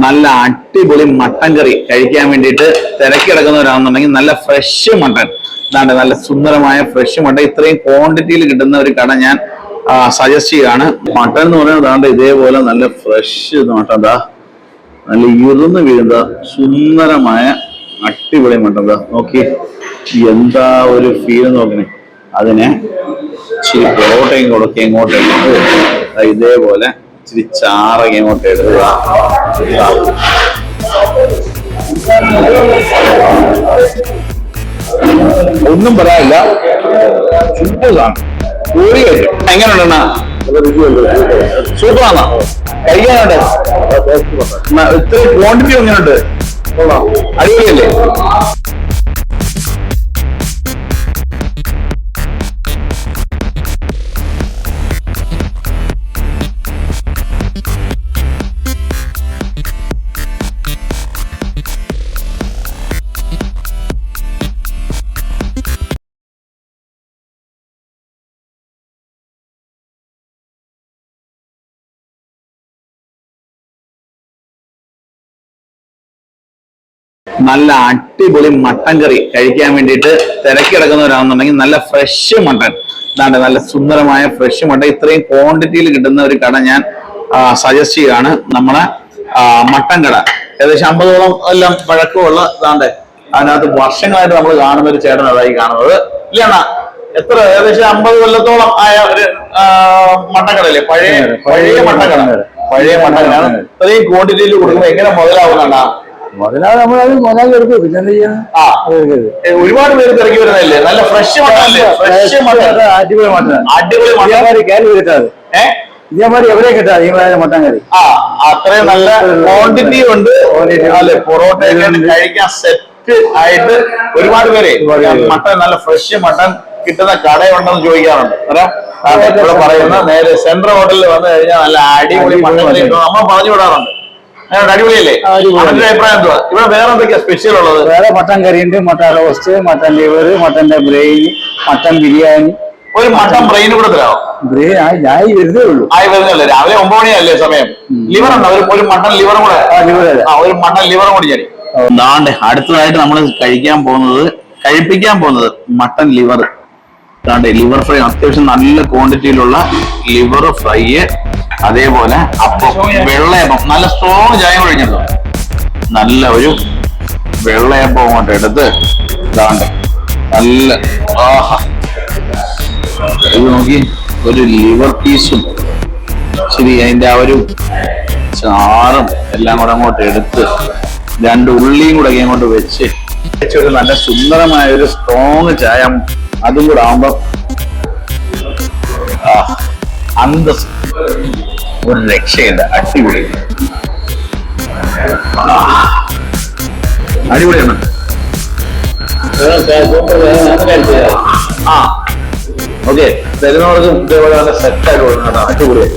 നല്ല അടിപൊളി മട്ടൻ കറി കഴിക്കാൻ വേണ്ടിയിട്ട് തിരക്കി കിടക്കുന്നവരാണെന്നുണ്ടെങ്കിൽ നല്ല ഫ്രഷ് മട്ടൻ. ഇതാണ്ട് നല്ല സുന്ദരമായ ഫ്രഷ് മട്ടൻ. ഇത്രയും ക്വാണ്ടിറ്റിയിൽ കിട്ടുന്ന ഒരു കട ഞാൻ സജസ്റ്റ് ചെയ്യാണ്. മട്ടൻ എന്ന് പറയുന്നത് ഇതേപോലെ നല്ല ഫ്രഷ് മട്ടൻ ദാ നല്ല ഇരുന്ന് വീഴുന്ന സുന്ദരമായ അടിപൊളി മട്ടൻ ദാ നോക്കി. എന്താ ഒരു ഫീൽ നോക്കണേ. അതിനെ ഇച്ചിരി പൊറോട്ടയും കൊടുക്കുകയും ഇങ്ങോട്ട് എടുത്ത് ദാ ഇതേപോലെ ഇച്ചിരി ചാറങ്ങി ഇങ്ങോട്ട് എടുക്കുക ഒന്നും പറയാനില്ല. സൂപ്പറാണ് പൊളിയായിട്ട് എങ്ങനെയുണ്ടെണ്ണ സൂപ്പറാണോ? കഴിക്കാനുണ്ട്. ഇത്ര ക്വാണ്ടിറ്റി എങ്ങനെയുണ്ട്? അടിപൊളിയല്ലേ? നല്ല അടിപൊളി മട്ടൻ കറി കഴിക്കാൻ വേണ്ടിയിട്ട് തിരക്കിടക്കുന്നവരാണെന്നുണ്ടെങ്കിൽ കിടക്കുന്നവരാണെന്നുണ്ടെങ്കിൽ നല്ല ഫ്രഷ് മട്ടൻ. ഇതാണ്ട് നല്ല സുന്ദരമായ ഫ്രഷ് മട്ടൻ. ഇത്രയും ക്വാണ്ടിറ്റിയിൽ കിട്ടുന്ന ഒരു കട ഞാൻ സജസ്റ്റ് ചെയ്യാണ് നമ്മളെ മട്ടൻ കട. ഏകദേശം അമ്പതോളം എല്ലാം പഴക്കമുള്ള ഇതാണ്ട് അതിനകത്ത് വർഷങ്ങളായിട്ട് നമ്മൾ കാണുന്ന ഒരു ചേട്ടൻ അതായി കാണുന്നത്. ഇല്ലണ്ണ എത്ര? ഏകദേശം അമ്പത് കൊല്ലത്തോളം ആയ ഒരു മട്ടക്കടല്ലേ പഴയ പഴയ മട്ടൻ കട. പഴയ മട്ടൻ കട. ഇത്രയും ക്വാണ്ടിറ്റിയിൽ കൊടുക്കുമ്പോൾ എങ്ങനെ മുതലാവുന്നതാണ് മുതലാളി നമ്മളത് മുതലാളി എടുക്കും പിന്നെ എന്താ ചെയ്യുന്നത് ആ. ഏ, ഒരുപാട് പേര് തിരക്കി വരുന്നതല്ലേ? നല്ല ഫ്രഷ് മട്ടൻ. അടിപൊളി മട്ടൻ അടിപൊളി ഇതേമാതിരി കിട്ടാതെ. ഏ? ഇതേമാതിരി എവിടെ കിട്ടാതെ ഈ മട്ടൻ കറി. ആ അത്രയും നല്ല ക്വാണ്ടിറ്റി ഉണ്ട്. അല്ലെ? പൊറോട്ട കഴിക്കാൻ സെറ്റ് ആയിട്ട് ഒരുപാട് പേര് ഒരുപാട് പേര്. നല്ല ഫ്രഷ് മട്ടൺ കിട്ടുന്ന കടയുണ്ടെന്ന് ചോദിക്കാറുണ്ട്. അതെ? അതെ, ഇവിടെ പറയുന്ന നേരെ സെൻട്രൽ ഹോട്ടലിൽ വന്നു കഴിഞ്ഞാൽ നല്ല അടിപൊളി കിട്ടും. നമ്മൾ പറഞ്ഞു വിടാറുണ്ട്? അടിപൊളിയല്ലേ. അഭിപ്രായം എന്തുവാ? ഇവിടെ വേറെ എന്തൊക്കെയാ സ്പെഷ്യൽ ഉള്ളത്? വേറെ മട്ടൻ കറിയുണ്ട് മട്ടൻ റോസ്റ്റ് മട്ടൻ ലിവർ മട്ടന്റെ ബ്രെയിൻ മട്ടൻ ബിരിയാണി. ഒരു മട്ടൻ ബ്രെയിൻ കൂടെ തരാമോ ബ്രെയിൻ ഞായി വരുന്നേ ഉള്ളൂ. ആയി വരുന്നല്ലേ രാവിലെ ഒമ്പത് മണിയല്ലേ സമയം? ലിവർ ഉണ്ടോ? ഒരു മട്ടൻ മട്ടൺ ലിവറും കൂടെ? ആ ലിവർ ആ ഒരു മട്ടൻ ലിവറും കൂടി ഞാൻ. ദാണ്ട് അടുത്തതായിട്ട് നമ്മൾ കഴിക്കാൻ പോകുന്നത് കഴിപ്പിക്കാൻ പോകുന്നത് മട്ടൺ ലിവർ ദാണ്ട് ലിവർ ഫ്രൈ അത്യാവശ്യം നല്ല ക്വാണ്ടിറ്റിയിലുള്ള ലിവർ ഫ്രൈ അതേപോലെ അപ്പം വെള്ളയപ്പം നല്ല സ്ട്രോങ് ചായ കഴിഞ്ഞല്ലോ നല്ല ഒരു വെള്ളയപ്പം അങ്ങോട്ട് എടുത്ത് ഇതാണ്ട് നല്ല ആഹാ. ഇത് നോക്കി ഒരു ലിവർ പീസും ശരി അതിന്റെ ആ ഒരു ചാറും എല്ലാം കൂടെ അങ്ങോട്ട് എടുത്ത് രണ്ട് ഉള്ളിയും കൂടെ അങ്ങോട്ട് വെച്ച് വെച്ച് ഒരു നല്ല സുന്ദരമായ ഒരു സ്ട്രോങ് ചായ. അതും കൂടെ ആകുമ്പോ അന്തസ് ഒരു രക്ഷയില്ല. അടിപൊളി. അടിപൊളിയാണ് ആ. ഓക്കെ. തരുന്നവർക്കും ഇതേപോലെ നല്ല സെറ്റായിട്ട് കൊടുക്കണം അടിപൊളിയായി.